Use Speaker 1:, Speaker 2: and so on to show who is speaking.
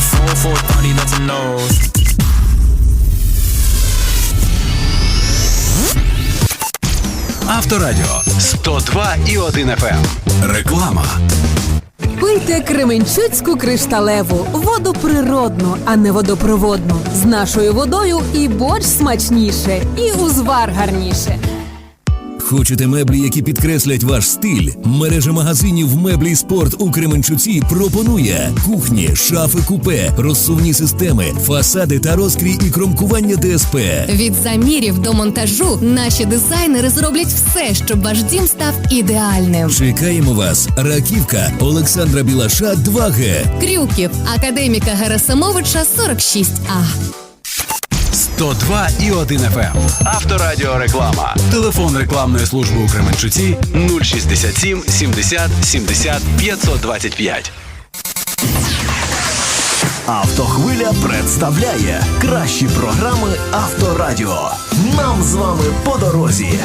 Speaker 1: 430, let them know.
Speaker 2: Авторадіо 102 і 1 FM. Реклама.
Speaker 3: Пийте Кременчуцьку кришталеву, воду природну, а не водопроводну. З нашою водою і борщ смачніше, і узвар гарніше.
Speaker 4: Хочете меблі, які підкреслять ваш стиль? Мережа магазинів меблі спорт у Кременчуці пропонує кухні, шафи купе, розсувні системи, фасади та розкрій і кромкування ДСП.
Speaker 5: Від замірів до монтажу наші дизайнери зроблять все, щоб ваш дім став ідеальним.
Speaker 4: Чекаємо вас, Раківка, Олександра Білаша, 2Г.
Speaker 5: Крюків академіка Герасимовича 46А.
Speaker 2: 102 і 1 FM. Авторадіо реклама. Телефон рекламної служби у Кременчуці 067 70 70 525.
Speaker 6: Автохвиля представляє кращі програми Авторадіо. Нам з вами по дорозі.